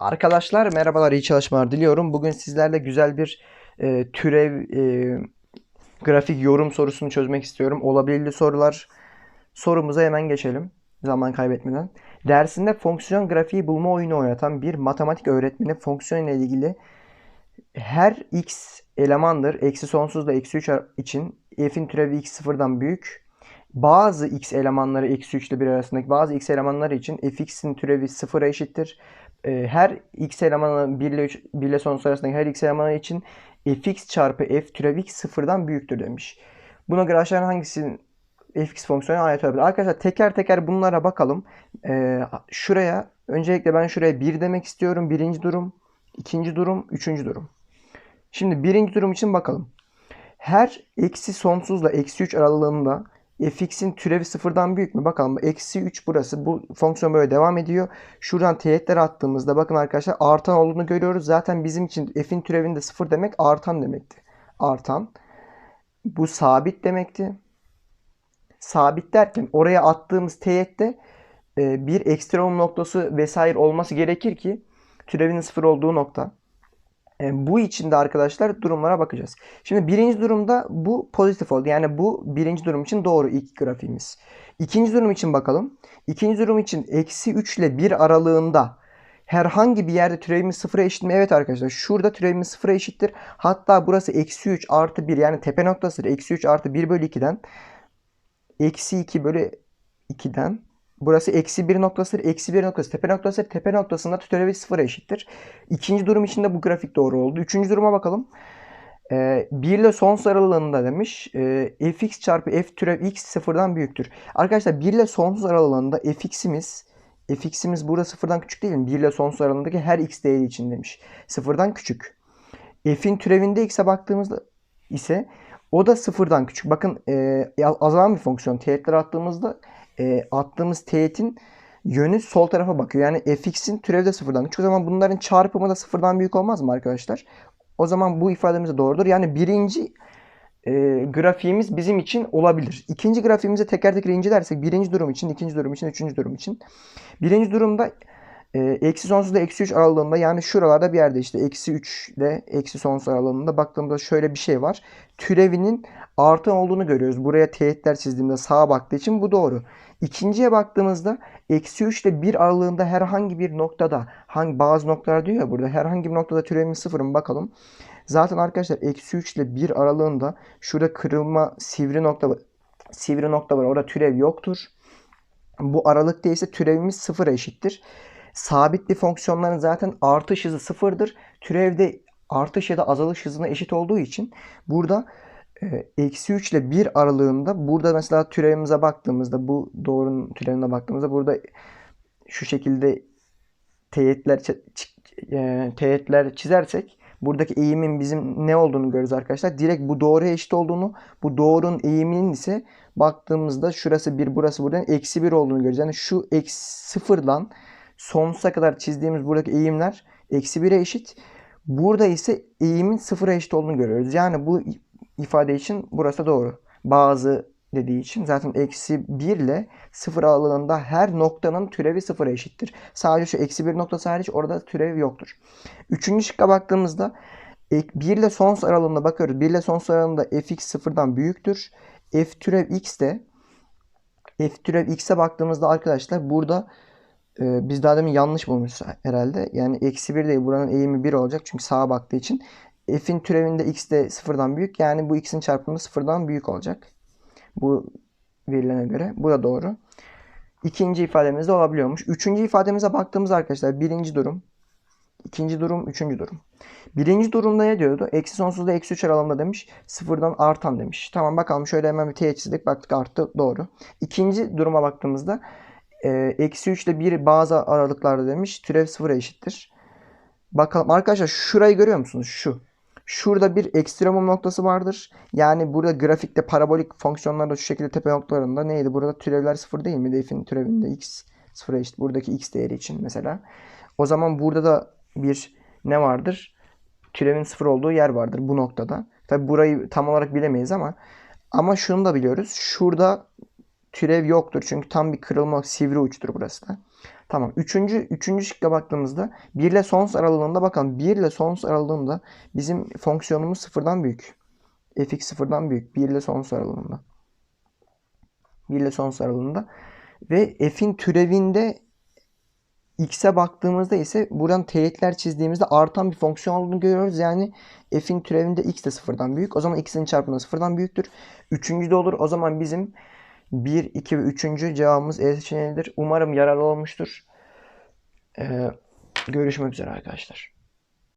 Arkadaşlar merhabalar, iyi çalışmalar diliyorum. Bugün sizlerle güzel bir e, türev e, grafik yorum sorusunu çözmek istiyorum. Olabilirli sorular. Sorumuza hemen geçelim zaman kaybetmeden. Dersinde fonksiyon grafiği bulma oyunu oynatan bir matematik öğretmeni fonksiyon ile ilgili her x elemandır. Eksi sonsuzla eksi 3 için f'in türevi x sıfırdan büyük. Bazı x elemanları eksi 3 ile 1 arasındaki bazı x elemanları için fx'in türevi sıfıra eşittir. Ee, her x elemanı 1 ile, 3, 1 ile sonsuz arasındaki her x elemanı için fx çarpı f türevi x sıfırdan büyüktür demiş. Buna göre aşağıdan hangisinin fx fonksiyonu ait olabilir? Arkadaşlar teker teker bunlara bakalım. Ee, şuraya öncelikle ben şuraya 1 demek istiyorum. Birinci durum, ikinci durum, üçüncü durum. Şimdi birinci durum için bakalım. Her eksi sonsuzla eksi 3 aralığında fx'in türevi sıfırdan büyük mü? Bakalım. Eksi 3 burası. Bu fonksiyon böyle devam ediyor. Şuradan teğetler attığımızda bakın arkadaşlar artan olduğunu görüyoruz. Zaten bizim için f'in türevinde sıfır demek artan demekti. Artan. Bu sabit demekti. Sabit derken oraya attığımız teğette e, bir ekstremum noktası vesaire olması gerekir ki türevinin sıfır olduğu nokta. E, bu için de arkadaşlar durumlara bakacağız. Şimdi birinci durumda bu pozitif oldu. Yani bu birinci durum için doğru ilk grafiğimiz. İkinci durum için bakalım. İkinci durum için eksi 3 ile 1 aralığında herhangi bir yerde türevimiz sıfıra eşit mi? Evet arkadaşlar şurada türevimiz sıfıra eşittir. Hatta burası eksi 3 artı 1 yani tepe noktasıdır. Eksi 3 artı 1 bölü 2'den eksi 2 bölü 2'den Burası eksi bir noktasıdır. Eksi bir noktası tepe noktasıdır. Tepe noktasında türevi sıfıra eşittir. İkinci durum için de bu grafik doğru oldu. Üçüncü duruma bakalım. Ee, 1 ile sonsuz aralığında demiş. E, fx çarpı f türev x sıfırdan büyüktür. Arkadaşlar 1 ile sonsuz aralığında fx'imiz fx'imiz burada sıfırdan küçük değil mi? 1 ile sonsuz aralığındaki her x değeri için demiş. Sıfırdan küçük. f'in türevinde x'e baktığımızda ise o da sıfırdan küçük. Bakın e, azalan bir fonksiyon. Teğetler attığımızda e, attığımız teğetin yönü sol tarafa bakıyor. Yani fx'in türevi de sıfırdan küçük. O zaman bunların çarpımı da sıfırdan büyük olmaz mı arkadaşlar? O zaman bu ifademiz de doğrudur. Yani birinci e, grafiğimiz bizim için olabilir. İkinci grafiğimizi teker teker incelersek birinci durum için, ikinci durum için, üçüncü durum için. Birinci durumda e, eksi sonsuzda eksi 3 aralığında yani şuralarda bir yerde işte eksi 3 ile eksi sonsuz aralığında baktığımda şöyle bir şey var. Türevinin artı olduğunu görüyoruz. Buraya teğetler çizdiğimde sağa baktığı için bu doğru. İkinciye baktığımızda eksi 3 ile 1 aralığında herhangi bir noktada hangi bazı noktalar diyor ya burada herhangi bir noktada türevimiz sıfır mı bakalım. Zaten arkadaşlar eksi 3 ile 1 aralığında şurada kırılma sivri nokta sivri nokta var. Orada türev yoktur. Bu aralıkta ise türevimiz sıfıra eşittir. Sabitli fonksiyonların zaten artış hızı sıfırdır. Türevde artış ya da azalış hızına eşit olduğu için burada eksi 3 ile 1 aralığında burada mesela türevimize baktığımızda bu doğrunun türevine baktığımızda burada şu şekilde teğetler e, çizersek buradaki eğimin bizim ne olduğunu görürüz arkadaşlar. Direkt bu doğruya eşit olduğunu, bu doğrunun eğiminin ise baktığımızda şurası 1, burası buradan eksi 1 olduğunu görürüz. Yani şu eksi sıfırdan sonsuza kadar çizdiğimiz buradaki eğimler eksi 1'e eşit. Burada ise eğimin sıfıra eşit olduğunu görüyoruz. Yani bu ifade için burası doğru. Bazı dediği için zaten eksi 1 ile 0 aralığında her noktanın türevi sıfıra eşittir. Sadece şu eksi 1 noktası hariç orada türev yoktur. Üçüncü şıkka baktığımızda 1 ile sonsuz aralığında bakıyoruz. 1 ile sonsuz aralığında fx sıfırdan büyüktür. f türev x de f türev x'e baktığımızda arkadaşlar burada e, biz daha demin yanlış bulmuşuz herhalde. Yani eksi 1 değil buranın eğimi 1 olacak çünkü sağa baktığı için f'in türevinde x de sıfırdan büyük. Yani bu x'in çarpımı sıfırdan büyük olacak. Bu verilene göre. Bu da doğru. İkinci ifademiz de olabiliyormuş. Üçüncü ifademize baktığımız arkadaşlar birinci durum. ikinci durum, üçüncü durum. Birinci durumda ne diyordu? Eksi sonsuzda eksi 3 aralığında demiş. Sıfırdan artan demiş. Tamam bakalım şöyle hemen bir teğet çizdik. Baktık arttı. Doğru. İkinci duruma baktığımızda eksi 3 ile 1 bazı aralıklarda demiş. Türev sıfıra eşittir. Bakalım arkadaşlar şurayı görüyor musunuz? Şu. Şurada bir ekstremum noktası vardır. Yani burada grafikte parabolik fonksiyonlarda şu şekilde tepe noktalarında neydi? Burada türevler sıfır değil mi? Defin türevinde x sıfıra eşit. Buradaki x değeri için mesela. O zaman burada da bir ne vardır? Türevin sıfır olduğu yer vardır bu noktada. Tabi burayı tam olarak bilemeyiz ama ama şunu da biliyoruz. Şurada türev yoktur. Çünkü tam bir kırılma sivri uçtur burası da. Tamam. Üçüncü, üçüncü şıkka baktığımızda 1 ile sonsuz aralığında bakalım. 1 ile sonsuz aralığında bizim fonksiyonumuz sıfırdan büyük. fx sıfırdan büyük. 1 ile sonsuz aralığında. 1 ile sonsuz aralığında. Ve f'in türevinde x'e baktığımızda ise buradan teğetler çizdiğimizde artan bir fonksiyon olduğunu görüyoruz. Yani f'in türevinde x de sıfırdan büyük. O zaman x'in çarpımı sıfırdan büyüktür. Üçüncü de olur. O zaman bizim 1, 2 ve 3. cevabımız E seçeneğidir. Umarım yararlı olmuştur. Ee, görüşmek üzere arkadaşlar.